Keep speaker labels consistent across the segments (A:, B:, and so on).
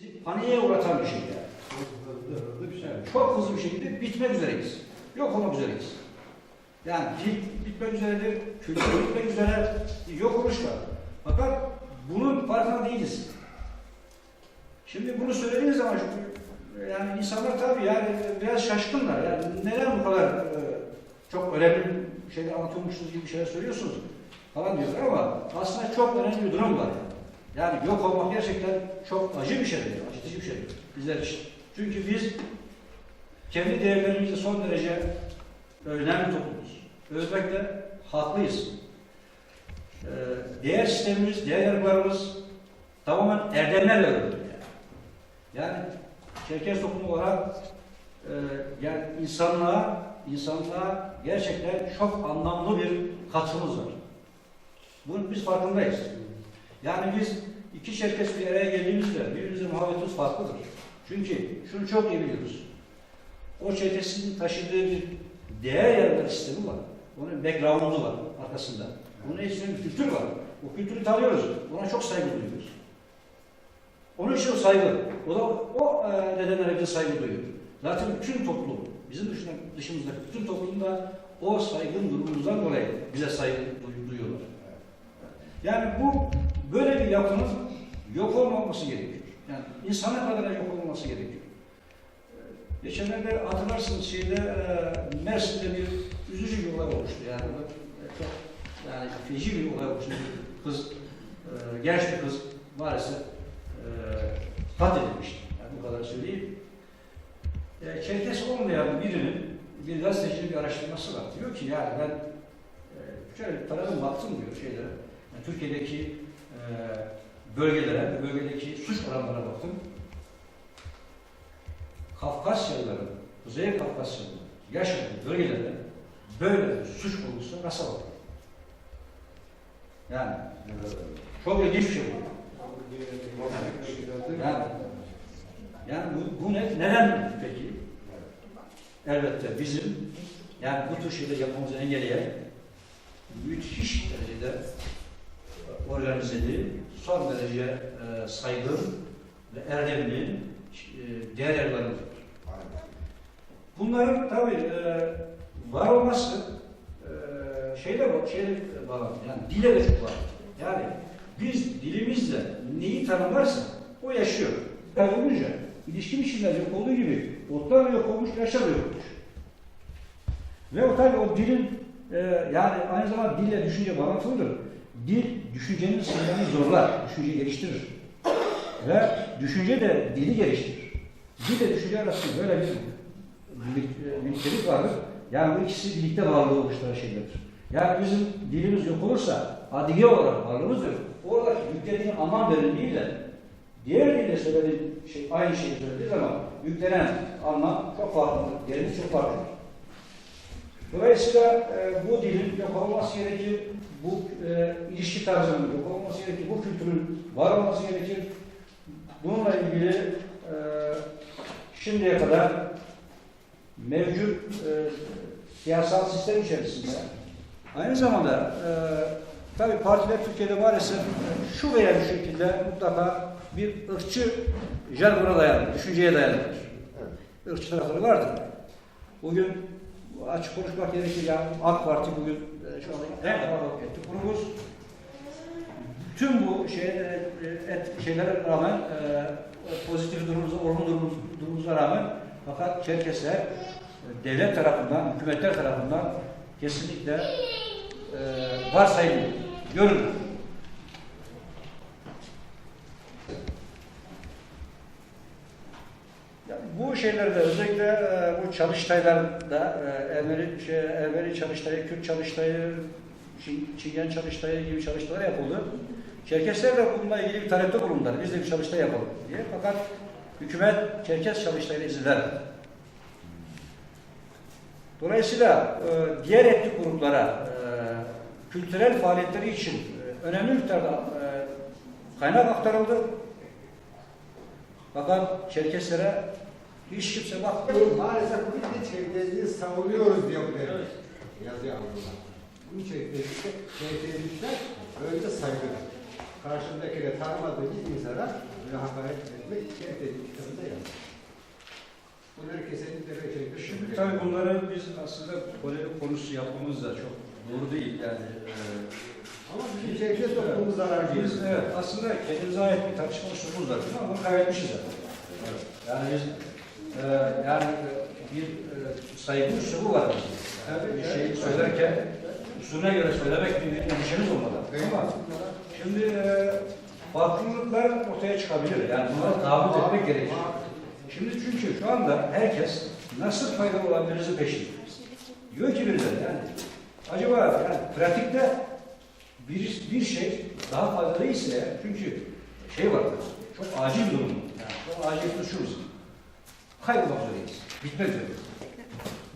A: bizi paniğe uğratan bir şey yani. Çok hızlı bir şekilde bitmek üzereyiz. Yok olmak üzereyiz. Yani dil bitmek üzeredir, kültür bitmek üzere yok oluş var. Fakat bunun farkında değiliz. Şimdi bunu söylediğiniz zaman yani insanlar tabii yani biraz şaşkınlar. Yani neden bu kadar e, çok önemli şeyler anlatıyormuşsunuz gibi şeyler söylüyorsunuz falan diyorlar ama aslında çok önemli bir durum var. Yani yok olmak gerçekten çok acı bir şeydir, acıtıcı bir şeydir bizler için. Çünkü biz kendi değerlerimizle son derece önemli toplumuz. Özbek'te haklıyız. Ee, değer sistemimiz, değer yargılarımız tamamen erdemlerle örülü. Yani. yani Çerkez toplumu olarak e, yani insanlığa, insanlığa gerçekten çok anlamlı bir katımız var. Bunun biz farkındayız. Yani biz iki Çerkes bir araya geldiğimizde birbirimizin muhabbetimiz farklıdır. Çünkü şunu çok iyi biliyoruz. O Çerkes'in taşıdığı bir değer yargıları sistemi var. Onun background'u var arkasında. Bunun içinde bir kültür var. O kültürü tanıyoruz. Ona çok saygı duyuyoruz. Onun için o saygı. O da o e, nedenlere bize saygı duyuyor. Zaten bütün toplum, bizim dışında, dışımızdaki bütün toplumda o saygın durumumuzdan dolayı bize saygı duy- duyuyorlar. Yani bu böyle bir yapının yok olmaması gerekiyor. Yani insana kadar yok olmaması gerekiyor. Ee, Geçenlerde hatırlarsınız şeyde e, Mersin'de bir üzücü bir olay olmuştu. Yani e, çok yani feci bir olay olmuştu. Bir kız, e, genç bir kız maalesef e, katledilmişti. Yani bu kadar söyleyeyim. E, Çerkes olmayan birinin bir gazetecinin bir araştırması var. Diyor ki yani ben e, şöyle taradım baktım diyor şeylere. Yani Türkiye'deki e, bölgelere, bölgedeki suç oranlarına baktım. Kafkasyalıların, Kuzey Kafkasyalıların yaşadığı bölgelerde böyle suç olursa nasıl olur? Yani çok ilginç bir şey bu. Yani, yani bu, bu ne, neden peki? Elbette bizim yani bu tür şeyleri yapmamızı engelleyen müthiş derecede organizeli, son derece e, saygın ve erdemli e, değer yargılarımız var. Bunların tabii e, var olması e, şeyle şeyle bağlı, yani dile de çok bağlı. Yani biz dilimizle neyi tanımlarsa o yaşıyor. Kaybolunca ilişki biçimler yok olduğu gibi otlar yok olmuş, yaşam da yok olmuş. Ve o tabii o dilin e, yani aynı zamanda dille düşünce bağlantılıdır. Dil düşüncenin sınırlarını zorlar, düşünceyi geliştirir. Ve düşünce de dili geliştirir. Dil de düşünce arasında böyle bir birlik- birliktelik vardır. Yani bu ikisi birlikte varlığı oluşturan şeylerdir. Yani bizim dilimiz yok olursa adiye olarak varlığımız yok. Oradaki yüklediğin anlam verildiği de diğer dilde söylediğin şey, aynı şeyi söylediği zaman yüklenen anlam çok farklıdır. Yerimiz çok farklıdır. Dolayısıyla e, bu dilin yok olması gerekir, bu e, ilişki tarzının yok olması gerekir, bu kültürün var olması gerekir. Bununla ilgili e, şimdiye kadar mevcut e, siyasal sistem içerisinde aynı zamanda e, tabii partiler Türkiye'de maalesef e, şu veya bu şekilde mutlaka bir ırkçı jargona dayanır, düşünceye dayanır. Irkçı tarafları vardır. Bugün açık konuşmak gerekir yani AK Parti bugün şu anda en kalabalık etti kurumuz. Tüm bu şey, e, et, şeylere rağmen e, pozitif durumumuza, olumlu durumumuz, durumumuza rağmen fakat Çerkesler e, devlet tarafından, hükümetler tarafından kesinlikle e, varsayılıyor, görülür. Yani bu şeylerde özellikle e, bu çalıştaylarda e, Ermeni, şey, Ermeni çalıştayı, Kürt çalıştayı, Çin, Çingen çalıştayı gibi çalışmalar yapıldı. Çerkesler de bununla ilgili bir talepte bulundular. Biz de bir çalıştay yapalım diye. Fakat hükümet Çerkes çalıştayına izin vermedi. Dolayısıyla e, diğer etnik gruplara e, kültürel faaliyetleri için e, önemli miktarda e, kaynak aktarıldı. Fakat Çerkeslere hiç kimse bakmıyor.
B: Maalesef biz de çerkezliği savunuyoruz diye buraya yazı aldılar. Bu çerkezlikte çerkezlikler önce saygıdır. Karşındakine tanımadığı bir insana ve hakaret etmek Cevdet'in kitabında yazmış. Bunları kesinlikle reçete
A: Şimdi tabii bunları biz aslında polemik konusu yapmamız da çok doğru değil yani. e,
B: Ama bizim Cevdet toplumumuz zarar
A: Biz evet aslında kendimize ait bir tartışma usulümüz var ama kaybetmişiz zaten. Yani biz e, yani e, bir e, saygı usulü var bir şey söylerken usulüne göre söylemek bir endişemiz olmalı. Ama şimdi e, farklılıklar ortaya çıkabilir. Yani bunlara tahammül etmek gerekir. Şimdi çünkü şu anda herkes nasıl faydalı olabilirizin peşinde. Diyor ki birileri yani acaba yani pratikte bir, bir şey daha faydalı ise çünkü şey var çok acil durum. Yani çok acil bizim. Kaybolmak üzereyiz. Bitmek üzereyiz.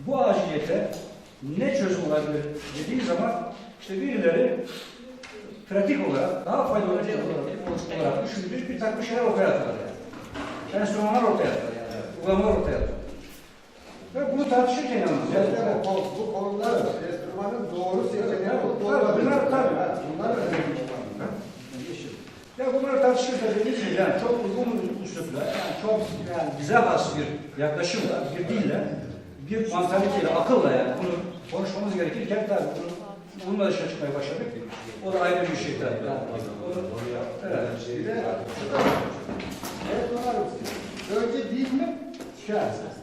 A: Bu aciliyete ne çözüm olabilir dediği zaman işte birileri pratik olarak daha faydalı olacak olarak, olarak düşündüğü bir takım şeyler ortaya atıyorlar yani. Enstrümanlar ortaya atıyorlar yani. Uygulamalar ortaya atıyorlar. Ve bunu tartışırken yalnız. Yani,
B: bu, bu konular enstrümanın doğru seçeneği olmadığı.
A: bunlar tabii.
B: Bunlar önemli.
A: Ya bunları tartışırken dediğim gibi yani çok uygun bir üslupla, yani çok yani bize has bir yaklaşımla, bir dille, bir mantaliteyle, akılla yani bunu konuşmamız gerekirken tabii bunu bununla dışına çıkmaya başladık. O da ayrı bir şey tabii. Yani, evet.
B: Bir de Evet size. Önce değil mi? Şahs.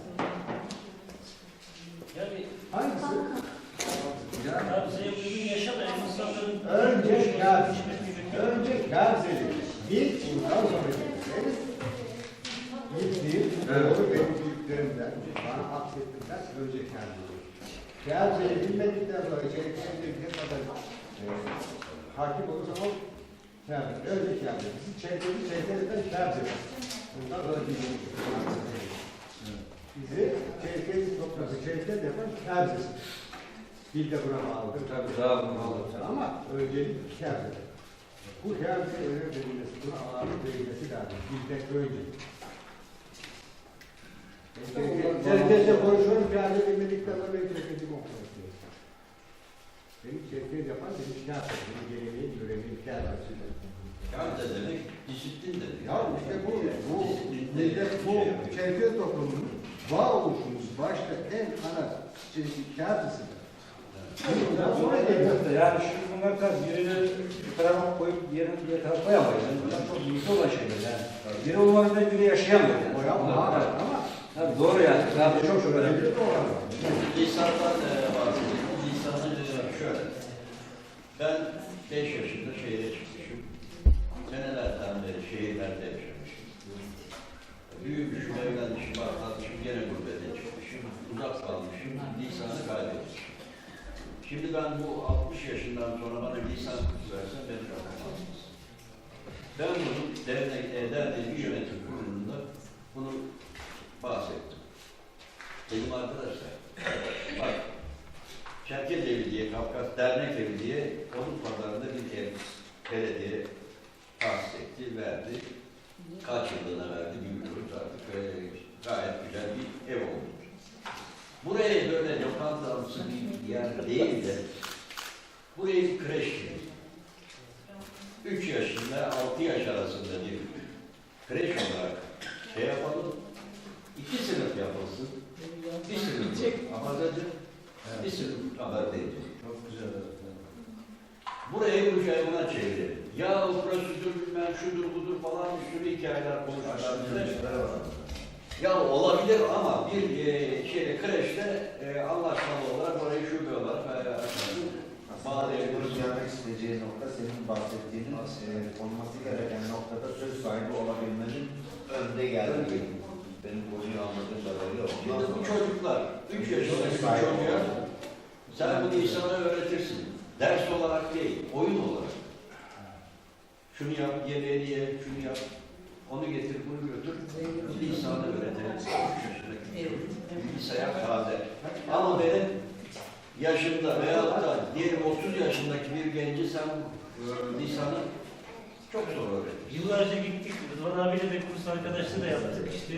B: Bil, ondan sonra gideriz. Bil değil, doğru benim büyüklerimden, bana aksettiler, senin. Kâr senin bilmedikten sonra içeriklerinde ne kadar e, hakim olursa o kâr senin. Önce kâr senin. Bizim çevremiz çevremizden kâr senin. Bundan sonra bildiğimiz. Bizi çevremiz toplası, çevremiz yapan senin. Bil de buna bağlıdır.
A: Tabii daha bunu
B: Ama öncelik kârdır. Bu kârdır öyle verilmesi, buna ağırlık verilmesi lazım. Bizden önce. Çerkezle konuşuyorum, kârdır bilmedikten sonra benim çerkezim okumak diyor. Benim çerkez yapan benim kârdır. Benim geleneğim, görevim kârdır.
C: Kâr da demek disiplin demek.
B: Ya işte bu, bu, millet bu çerkez toplumunun var oluşumuz başta en ana sonra geliyor.
A: Yani şimdi bunlar birini bir tarafa koyup diğerini diğer tarafa koyamayız. Yani bunlar çok birlikte olan şeyler yani. Biri olmadan biri yaşayamıyor yani.
B: Abi ama
A: Tabii doğru yani. Tabii çok çok önemli.
C: Lisandan e, bahsedelim. Lisanı e, şöyle. Ben 5 yaşında şehre çıkmışım. Senelerden beri şehirlerde yaşamışım. Büyümüşüm, evlenmişim, atlatmışım, gene gurbete çıkmışım. Uzak kalmışım, lisanı kaybetmişim. Şimdi ben bu 60 yaşından sonra bana lisan kursu versen ben yapamam. Ben bunu dernek, e, derneğin yönetim kurulunda bunu bahsettim. Dedim arkadaşlar, bak, Çerkez Evi diye, Kafkas Dernek Evi diye onun pazarında bir ev belediye tahsis etti, verdi. Kaç yıllığına verdi bilmiyoruz artık. Böyle gayet güzel bir ev oldu. Buraya böyle lokantamsı bir yer değil de burayı bir kreş gibi. 3 yaşında 6 yaş arasında bir kreş olarak şey yapalım. İki sınıf yapılsın. Bir sınıf Abazacı, bir sınıf Abadeyci.
A: Çok güzel.
C: Burayı bu şeyine çevirelim. Ya prosedür bilmem şudur budur falan bir sürü hikayeler konuşurlar. Ya olabilir ama bir e, şeyde kreşte e, anlaşmalı olarak orayı şube olarak e, bağlayabiliriz.
D: Bunu gelmek isteyeceği nokta senin bahsettiğinin e, olması gereken noktada söz sahibi olabilmenin önde geldiği. Benim konuyu anladığım kadarıyla
C: Şimdi
D: ondan
C: bu
D: sonra.
C: çocuklar, 3 yaşındaki bir çocuğa sen bunu insana öğretirsin. Ders olarak değil, oyun olarak. Şunu yap, yemeğini ye, şunu yap. Onu getir, bunu götür. Lisanı öğretelim. 3 yaşındaki bir çocuk. Bilgisayar taze. Ama benim yaşımda veyahut da diyelim 30 yaşındaki bir genci sen e, lisanı çok zor öğretirsin.
E: yıllarca gittik. Rıdvan abiyle de kurs arkadaşlığı da yaptık. İşte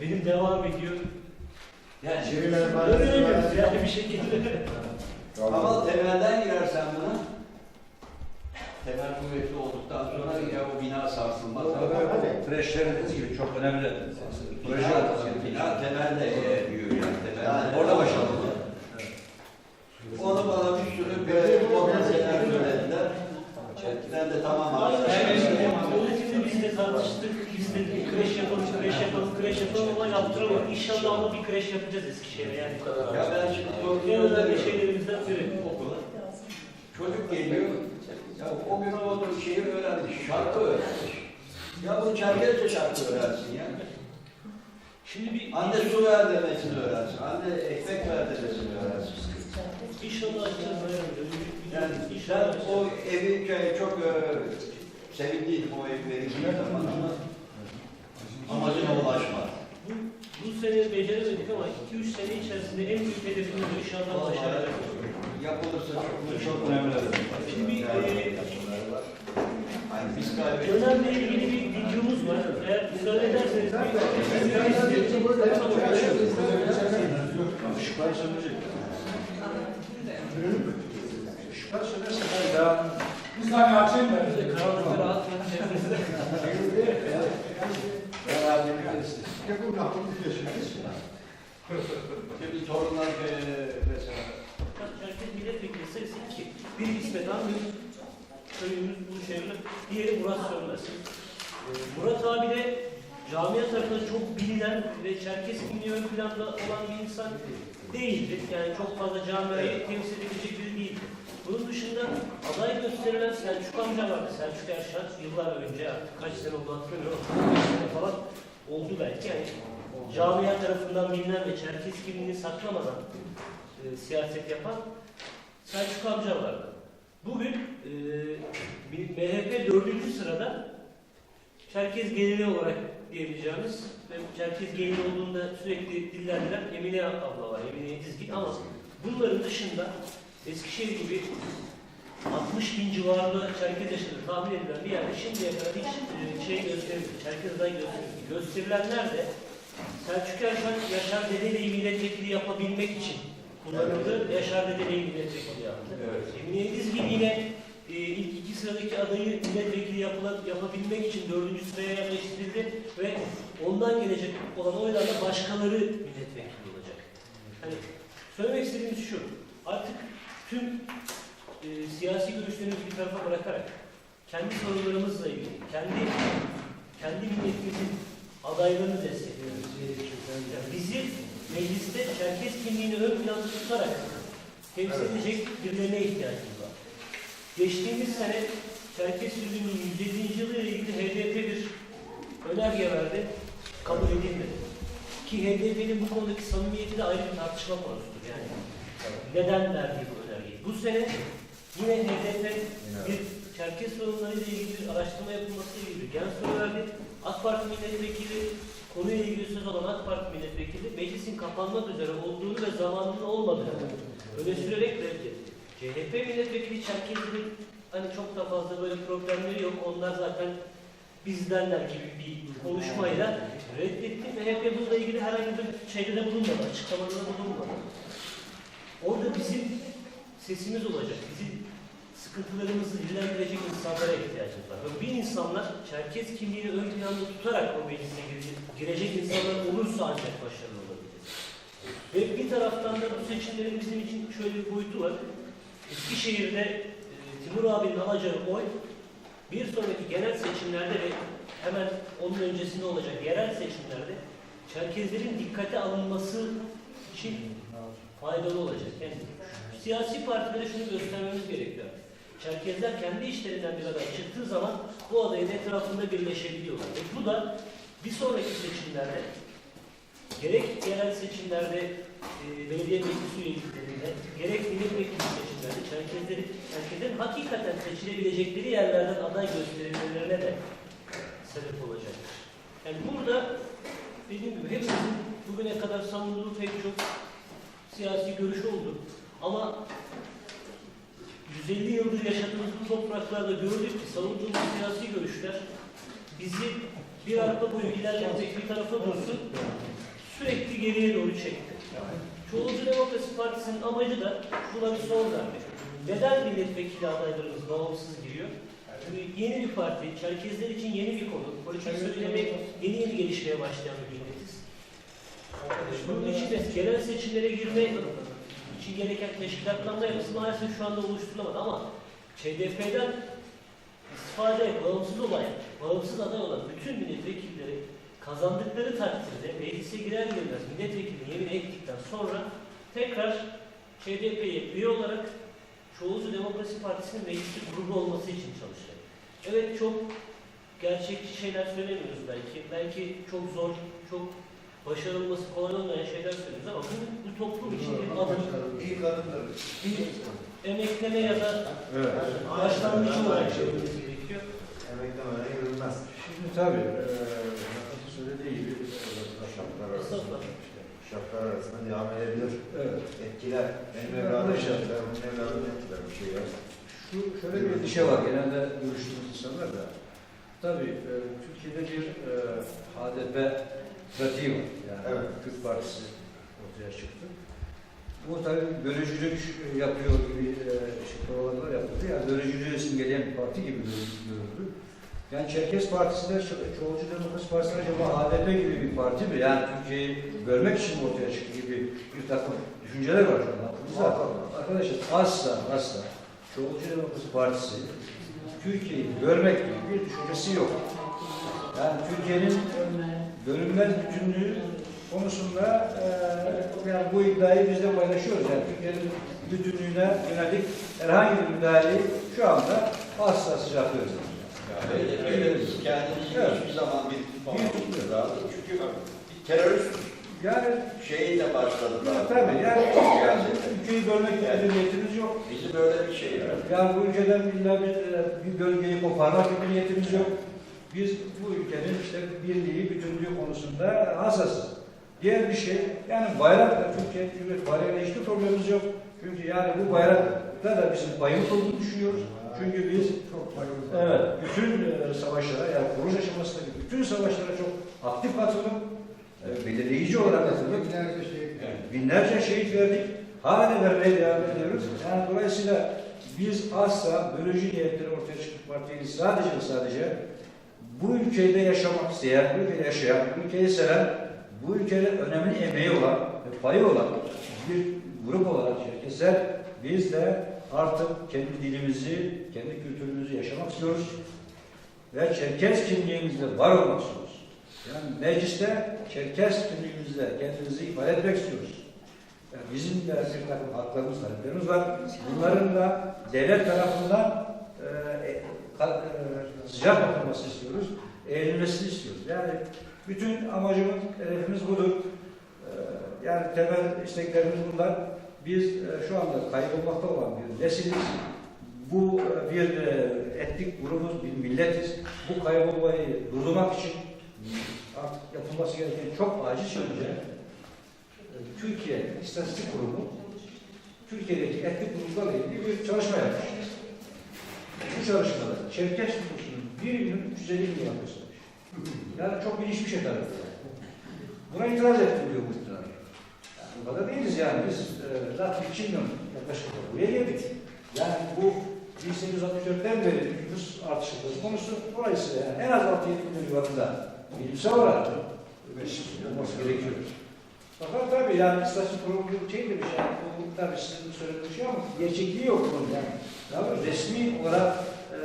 E: benim devam ediyor.
C: Yani
B: Çeviriler
E: Öğrenemiyoruz yani bir şekilde.
C: Ama temelden girersen buna, temel kuvvetli olduktan sonra ya o bina sarsılmaz.
A: Kreşleriniz gibi çok önemli proje
C: Bina, temelde e, büyüyor yani. Temelde.
D: Yani
A: Orada başladı.
C: Onu bana bir sürü böyle potansiyel söylediler. Ben de tamam abi.
E: Yönetimde biz de tartıştık. Biz de bir kreş yapalım, kreş yapalım, kreş yapalım ama yaptıramadık. İnşallah ama bir kreş yapacağız Eskişehir'e yani.
C: Ya ben şimdi sorduğum
E: önemli şeylerimizden biri okula.
C: Çocuk geliyor, ya o gün o şeyi öğrenmiş, şarkı öğrenmiş. Ya bu Çerkezce şarkı öğrensin ya.
E: Şimdi bir
C: Anne su ver demesini öğrensin, anne ekmek ver demesini öğrensin.
E: inşallah açacağız.
C: Yani ben o evi çok e, sevindiydim o evi verildiği zaman ama amacına ulaşmadı.
E: bu, bu sene beceremedik ama 2-3 sene içerisinde en büyük hedefimiz inşallah başaracağız.
C: Yapılırsa çok,
A: Çok önemli.
E: Şimdi bir e,
C: Yani biz kaybettik.
E: dönemle ilgili bir videomuz var. Eğer müsaade ederseniz
A: Işıklar sönecek. Işıklar sönerse ben devam
F: Bir saniye açayım ben.
E: bir karanlıkta rahat
A: devam edebiliriz.
C: Şimdi torunlar e, mesela
E: Çerkez milletvekili sayısı iki. Biri İsmet Anlı, köyümüz bu şehirde, diğeri Murat Sönmez. Murat abi de camia tarafından çok bilinen ve Çerkez kimliği ön planda olan bir insan değildi. Yani çok fazla camiayı temsil edecek biri değildi. Bunun dışında aday gösterilen Selçuk amca vardı. Selçuk Erşan yıllar önce artık kaç sene oldu hatırlamıyorum. 15 sene falan oldu belki. Yani camia tarafından bilinen ve Çerkez kimliğini saklamadan e, siyaset yapan Selçuk amca vardı. Bugün e, MHP dördüncü sırada Çerkez gelini olarak diyebileceğimiz ve Çerkez gelini olduğunda sürekli dillendiren Emine abla var, Emine Yedizgin ama bunların dışında Eskişehir gibi 60 bin civarında Çerkez yaşadığı tahmin edilen bir yerde şimdiye kadar hiç e, şey gösterilmedi, Çerkez aday gösterilmedi. Gösterilenler de Selçuk Erşan Yaşar Dedele'yi milletvekili yapabilmek için kullanıldı. Yaşar Dedele'yi milletvekili yaptı.
C: Evet.
E: Emine Yedizgin yine e, ilk iki sıradaki adayı milletvekili yapıla, yapabilmek için dördüncü sıraya yerleştirildi ve ondan gelecek olan oylarla başkaları milletvekili olacak. Hani söylemek istediğimiz şu, artık tüm e, siyasi görüşlerimizi bir tarafa bırakarak kendi sorunlarımızla ilgili, kendi kendi milletimizin adaylarını destekliyoruz. Yani bizi mecliste Çerkez kimliğini ön planda tutarak temsil edecek birilerine ihtiyacımız. Geçtiğimiz sene Çerkez Sürgünü'nün 107. yılı ile ilgili HDP bir önerge verdi. Kabul edilmedi. Ki HDP'nin bu konudaki samimiyeti de ayrı bir tartışma konusudur yani. Neden verdiği bu önergeyi? Bu sene yine HDP bir Çerkez sorunlarıyla ilgili bir araştırma yapılması ile ilgili gen soru verdi. AK Parti milletvekili konuyla ilgili söz olan AK Parti milletvekili meclisin kapanmak üzere olduğunu ve zamanının olmadığını öne sürerek reddetti. CHP milletvekili Çerkez'in hani çok da fazla böyle problemleri yok. Onlar zaten bizdenler gibi bir konuşmayla reddetti. MHP bununla ilgili herhangi bir şeyde de bulunmadı, açıklamada da bulunmadı. Orada bizim sesimiz olacak, bizim sıkıntılarımızı dillendirecek insanlara ihtiyacımız var. Ve bu insanlar Çerkez kimliğini ön planda tutarak o meclise girecek, girecek insanlar olursa ancak başarılı olabiliriz. Ve bir taraftan da bu seçimlerin bizim için şöyle bir boyutu var. Eskişehir'de e, Timur abinin alacağı oy bir sonraki genel seçimlerde ve hemen onun öncesinde olacak yerel seçimlerde Çerkezlerin dikkate alınması için faydalı olacak. Yani siyasi partilere şunu göstermemiz gerekiyor. Çerkezler kendi işlerinden bir aday çıktığı zaman bu adayın etrafında birleşebiliyorlar. Ve bu da bir sonraki seçimlerde gerek yerel seçimlerde e, belediye meclis üyeliklerinde, gerek milletvekili seçimlerde Çerkezlerin, Çerkezlerin hakikaten seçilebilecekleri yerlerden aday gösterilmelerine de sebep olacaktır. Yani burada dediğim gibi hepimizin bugüne kadar savunduğu pek çok siyasi görüş oldu. Ama 150 yıldır yaşadığımız bu topraklarda gördük ki savunduğumuz siyasi görüşler bizi bir arka boyu ilerletecek bir tarafa dursun sürekli geriye doğru çekti. Çoğulcu Demokrasi Partisi'nin amacı da buna bir son vermek. Neden milletvekili adaylarımız bağımsız giriyor? yeni bir parti, Çerkezler için yeni bir konu. Politik söylemek yeni yeni gelişmeye başlayan bir milletiz. Bunun için de genel seçimlere girme için gereken teşkilatlanma yapısı maalesef şu anda oluşturulamadı ama ÇDP'den istifade bağımsız olan, bağımsız aday olan bütün milletvekilleri kazandıkları takdirde meclise girer girmez milletvekili yemin ettikten sonra tekrar ÇDP'ye üye olarak Çoğulcu Demokrasi Partisi'nin mecliste grubu olması için çalışacak. Evet çok gerçekçi şeyler söylemiyoruz belki. Belki çok zor, çok başarılması kolay olmayan şeyler söylüyoruz ama bu, bu toplum için bir adım,
D: İyi kadınlar.
E: bir emekleme ya da
A: Evet.
E: başlangıç olarak görmemiz gerekiyor.
D: Emeklemeden yürünmez.
A: Şimdi tabii, eee Nakat'ın söylediği gibi
D: Şartlar arasında, şartlar arasında devam edebilir.
A: evet.
D: Etkiler. Benim evladım etkiler, onun evladını etkiler bir şey yok.
A: Şu şöyle bir endişe var genelde görüştüğümüz insanlar da. Tabii e, Türkiye'de bir e, HDP pratiği var. Yani
D: Evet.
A: Türk Partisi ortaya çıktı. Bu tabii bölücülük yapıyor gibi e, şey, provalar yapıldı. Yani bölücülüğü simgeleyen bir parti gibi görüldü. Yani Çerkez Partisi de Ço- Çoğulcu Demokrasi Partisi acaba HDP gibi bir parti mi? Yani Türkiye'yi bölmek için mi ortaya çıktı gibi bir takım düşünceler var şu an. Arkadaşlar asla asla Çoğulcu Demokrasi Partisi Türkiye'yi bölmek gibi bir düşüncesi yok. Yani Türkiye'nin bölünmez bütünlüğü konusunda eee yani bu iddiayı biz de paylaşıyoruz. Yani Türkiye'nin bütünlüğüne yönelik herhangi bir müdahaleyi şu anda asla sıcaklıyoruz.
C: Öyle, öyle kendini
A: Evet.
C: hiçbir zaman bir tutmuyor lazım. Çünkü bir terörist
A: Yani
C: şeyiyle başladılar.
A: ya, tabii yani, yani ülkeyi bölmek gibi bir niyetimiz yok.
C: Bizim böyle bir şey var.
A: Yani bu ülkeden illa bir, e, bir bölgeyi koparmak gibi niyetimiz yok. Biz bu ülkenin işte birliği, bütünlüğü konusunda hassasız. Diğer bir şey, yani bayrakla Türkiye Cumhuriyeti bayrağıyla hiçbir problemimiz yok. Çünkü yani bu bayrakta da bizim payımız olduğunu düşünüyoruz. Çünkü biz evet, bütün e, savaşlara, yani kuruluş aşamasındaki bütün savaşlara çok aktif katıldık. E, belirleyici olarak katıldık. Binlerce şehit verdik. Hala vermeye devam ediyoruz. Yani dolayısıyla biz asla bölücü niyetleri ortaya çıkıp partiyi sadece sadece bu ülkede yaşamak isteyen, bu ülkede yaşayan, bu ülkeyi seven, bu ülkede önemli emeği olan ve payı olan bir grup olarak Çerkesler biz de artık kendi dilimizi, kendi kültürümüzü yaşamak istiyoruz. Ve Çerkes kimliğimizde var olmak istiyoruz. Yani mecliste Çerkes kimliğimizde kendimizi ifade etmek istiyoruz. Yani bizim de bir takım haklarımız, taleplerimiz var. Bunların da devlet tarafından e, e, e, sıcak bakılması istiyoruz. Eğilmesini istiyoruz. Yani bütün amacımız, hedefimiz budur. E, yani temel isteklerimiz bunlar. Biz e, şu anda kaybolmakta olan bir nesiliz. Bu e, bir e, etnik grubuz, bir milletiz. Bu kaybolmayı durdurmak için artık yapılması gereken çok acil önce Türkiye İstatistik Kurumu Türkiye'deki etnik gruplarla ilgili bir çalışma yapmış. Bu çalışmada Çerkes nüfusunun bir milyon 350 bin yapmışlar. Yani çok bilinçli bir şey tabii. Buna itiraz ettim diyor bu iktidar. Yani bu kadar değiliz yani. Biz e, zaten 2 milyon yaklaşık buraya geldik. Yani bu 1864'ten beri nüfus artışı söz konusu. Dolayısıyla yani en az 6-7 milyon civarında bilimsel olarak olması gerekiyor. Fakat tabii yani istatistik kurumu bir şey demiş yani bu tabii sizin söylediğiniz şey ama gerçekliği yok bunun yani. Tabii resmi olarak e,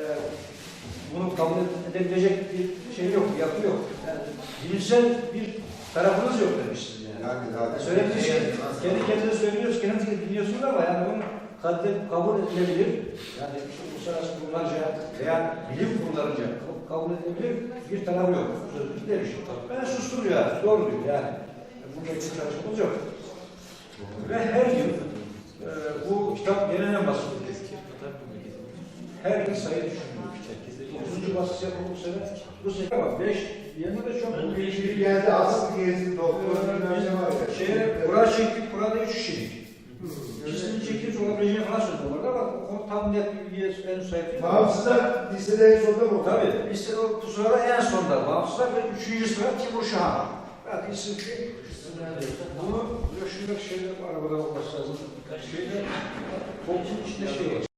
A: bunu kabul edebilecek bir şey yok, yapı yok. Yani bilimsel bir tarafınız yok demişsiniz yani.
D: Zaten
A: Söylediğiniz şey kendi kendinize söylüyoruz, kendiniz dinliyorsunuz ama yani bunun kabul, kabul edilebilir. Yani işte uluslararası kurumlarca veya bilim kurumlarınca kabul edilebilir bir tarafı yok. Sözümüz demiş. Ben sustum ya, doğru diyor yani. Bunda bir çalışmamız yok. Ve her yıl e, bu kitap yeniden basılıyor. Her yıl sayı düşünülüyor. 30. baskısı yapıldı bu sene. Bu sene ama 5 yanında da çok
D: Bu bir geldi asıl gezdi doktor bilmem var ya.
A: Şeye, bura çektik, burada üç kişilik. İkisini çekip olabileceğini falan söyledi orada ama o tam net bir bilgiye en değil.
D: Bağımsızlar listede en sonda mı?
A: Tabii, liste o bu sırada en sonda bağımsızlar ve üçüncü sıra Timur Şahan. Yani isim bunu ya şurada şeyde arabada olması lazım. Şeyde koltuğun içinde şey var.